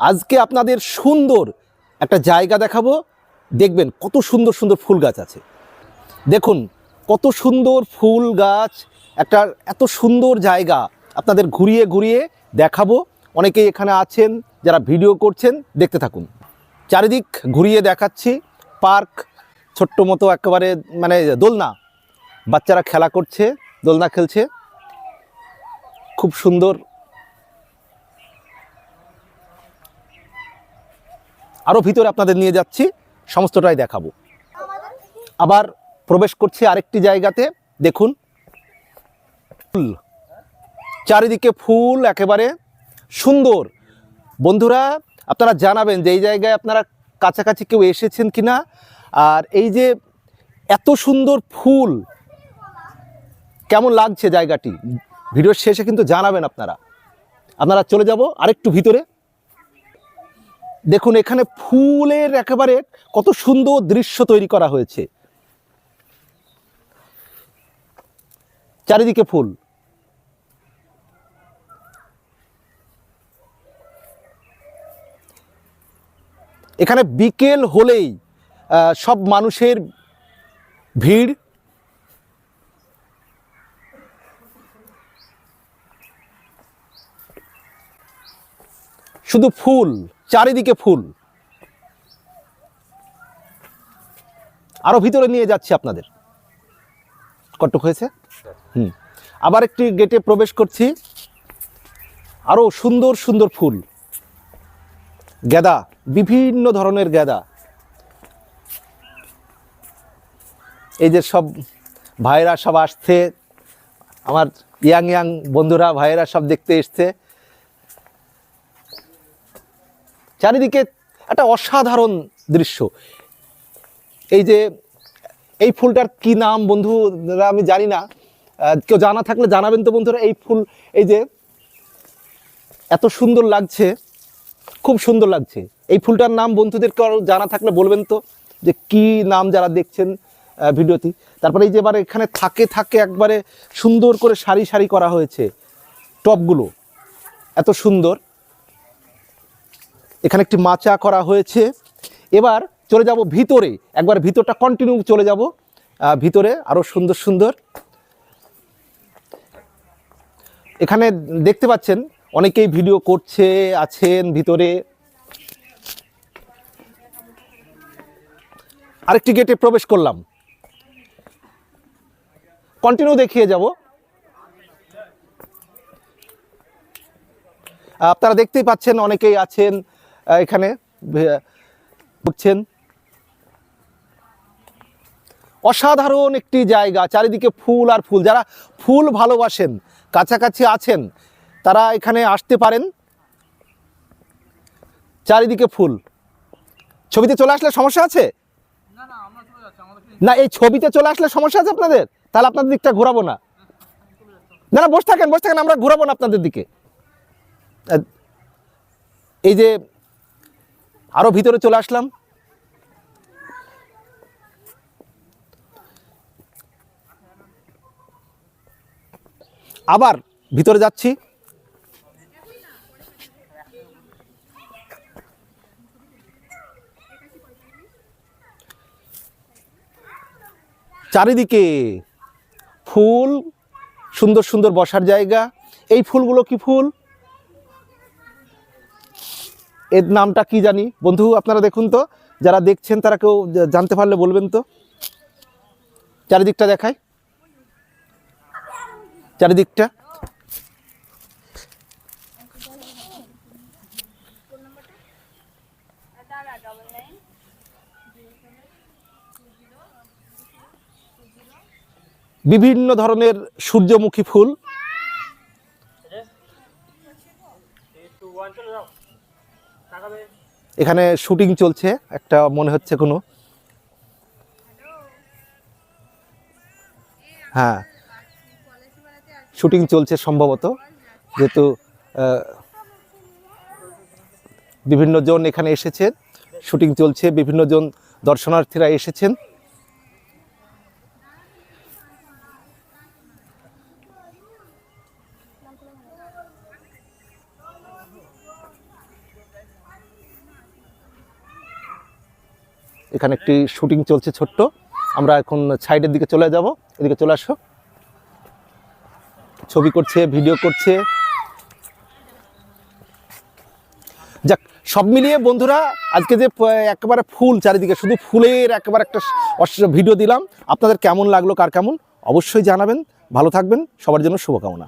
আজকে আপনাদের সুন্দর একটা জায়গা দেখাবো। দেখবেন কত সুন্দর সুন্দর ফুল গাছ আছে। দেখুন, কত সুন্দর ফুল গাছ, একটা এত সুন্দর জায়গা আপনাদের ঘুরিয়ে ঘুরিয়ে দেখাবো। অনেকেই এখানে আছেন, যারা ভিডিও করছেন, দেখতে থাকুন। চারিদিক ঘুরিয়ে দেখাচ্ছি। পার্ক, ছোট্ট মতো একেবারে মানে দোলনা। বাচ্চারা খেলা করছে, দোলনা খেলছে। খুব সুন্দর আরও ভিতরে আপনাদের নিয়ে যাচ্ছি, সমস্তটাই দেখাবো। আবার প্রবেশ করছি আরেকটি জায়গাতে, দেখুন। ফুল। চারিদিকে ফুল, একেবারে সুন্দর। বন্ধুরা, আপনারা জানাবেন যে এই জায়গায় আপনারা কাছাকাছি কেউ এসেছেন কি না আর এই যে এত সুন্দর ফুল, কেমন লাগছে জায়গাটি? ভিডিওর শেষে কিন্তু জানাবেন আপনারা। আপনারা চলে যাব আরেকটু ভিতরে। দেখুন, এখানে ফুলের একেবারে কত সুন্দর দৃশ্য তৈরি করা হয়েছে। চারিদিকে ফুল। এখানে বিকেল হলেই সব মানুষের ভিড়। শুধু ফুল। চারিদিকে ফুল। আরও ভিতরে নিয়ে যাচ্ছি আপনাদের। কটক হয়েছে? হুম। আবার একটি গেটে প্রবেশ করছি। আরও সুন্দর সুন্দর ফুল। গেদা বিভিন্ন ধরনের গেদা এই যে সব ভাইরা সব আসছে। আমার ইয়াং ইয়াং বন্ধুরা, ভাইয়েরা সব দেখতে এসছে। চারিদিকে একটা অসাধারণ দৃশ্য। এই যে, এই ফুলটার কি নাম বন্ধুরা আমি জানি না কেউ জানা থাকলে জানাবেন তো বন্ধুরা, এই ফুল, এই যে এত সুন্দর লাগছে, খুব সুন্দর লাগছে। এই ফুলটার নাম বন্ধুদের কারও জানা থাকলে বলবেন তো, যে কি নাম যারা দেখছেন ভিডিওটি। তারপরে এই যে এবার এখানে থাকে থাকে একবারে সুন্দর করে সারি সারি করা হয়েছে টবগুলো এত সুন্দর। এখানে একটি মাচা করা হয়েছে। এবার চলে যাব ভিতরে। একবার ভিতরটা কন্টিনিউ চলে যাব। ভিতরে আরও সুন্দর সুন্দর। এখানে দেখতে পাচ্ছেন, অনেকেই ভিডিও করছে, আছেন ভিতরে। আরেকটি গেটে প্রবেশ করলাম। কন্টিনিউ দেখিয়ে যাব। আপনারা দেখতেই পাচ্ছেন, অনেকেই আছেন এখানে ঘুরছেন অসাধারণ একটি জায়গা, চারিদিকে ফুল আর ফুল। যারা ফুল ভালোবাসেন, কাছাকাছি আছেন, তারা এখানে আসতে পারেন। চারিদিকে ফুল। ছবিতে চলে আসলে সমস্যা আছে? না, এই ছবিতে চলে আসলে সমস্যা আছে আপনাদের? তাহলে আপনাদের দিকটা ঘোরাবো না। না না, বসে থাকেন বসে থাকেন, আমরা ঘোরাবো না আপনাদের দিকে। এই যে আরও ভিতরে চলে আসলাম। আবার ভিতরে যাচ্ছি। চারিদিকে ফুল, সুন্দর সুন্দর বসার জায়গা। এই ফুলগুলো কি ফুল? এর নামটা কি জানি? বন্ধু, আপনারা দেখুন তো, যারা দেখছেন তারা কেউ জানতে পারলে বলবেন তো। চারিদিকটা দেখায় চারিদিকটা। বিভিন্ন ধরনের সূর্যমুখী ফুল। এখানে শুটিং চলছে, একটা মনে হচ্ছে কোনো। হ্যাঁ শুটিং চলছে সম্ভবত, যেহেতু বিভিন্ন জন এখানে এসেছেন, শুটিং চলছে, বিভিন্ন জন দর্শনার্থীরা এসেছেন। এখানে একটি শুটিং চলছে ছোট্ট। আমরা এখন সাইডের দিকে চলে যাব। এদিকে চলে আসো। ছবি করছে, ভিডিও করছে। যাক, সব মিলিয়ে বন্ধুরা, আজকে যে একেবারে ফুল চারিদিকে, শুধু ফুলের একেবারে একটা ভিডিও দিলাম। আপনাদের কেমন লাগল, কার কেমন, অবশ্যই জানাবেন। ভালো থাকবেন। সবার জন্য শুভকামনা।